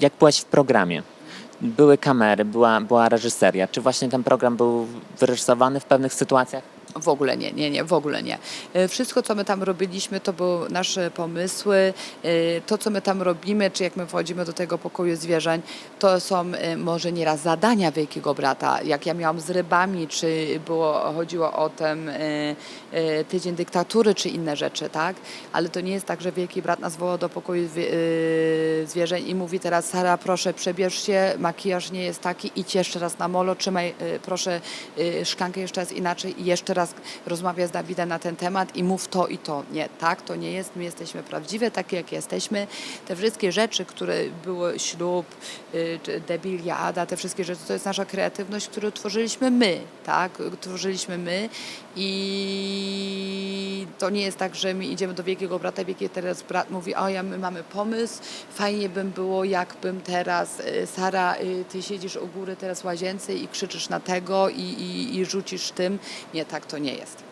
jak byłaś w programie, były kamery, była, była reżyseria, czy właśnie ten program był wyreżyserowany w pewnych sytuacjach? W ogóle nie, nie, nie, w ogóle nie. E, Wszystko, co my tam robiliśmy, to były nasze pomysły. E, To, co my tam robimy, czy jak my wchodzimy do tego pokoju zwierzeń, to są e, może nieraz zadania Wielkiego Brata. Jak ja miałam z rybami, czy było, chodziło o ten tydzień dyktatury, czy inne rzeczy, tak? Ale to nie jest tak, że Wielki Brat nas woła do pokoju zwie- zwierzeń i mówi teraz, Sara, proszę, przebierz się, makijaż nie jest taki, idź jeszcze raz na molo, trzymaj, proszę, szklankę jeszcze raz inaczej i jeszcze raz rozmawiaj z Dawidem na ten temat i mów to i to. Nie, tak, to nie jest. My jesteśmy prawdziwe, takie jak jesteśmy. Te wszystkie rzeczy, które były ślub, y, debiliada, te wszystkie rzeczy, to jest nasza kreatywność, którą tworzyliśmy my, tak? Tworzyliśmy my i to nie jest tak, że my idziemy do Wielkiego Brata, Wielki teraz brat mówi, o ja, my mamy pomysł, fajnie bym było, jakbym teraz, y, Sara, y, ty siedzisz u góry teraz w łazience i krzyczysz na tego i, i, i rzucisz tym. Nie, tak to nie jest.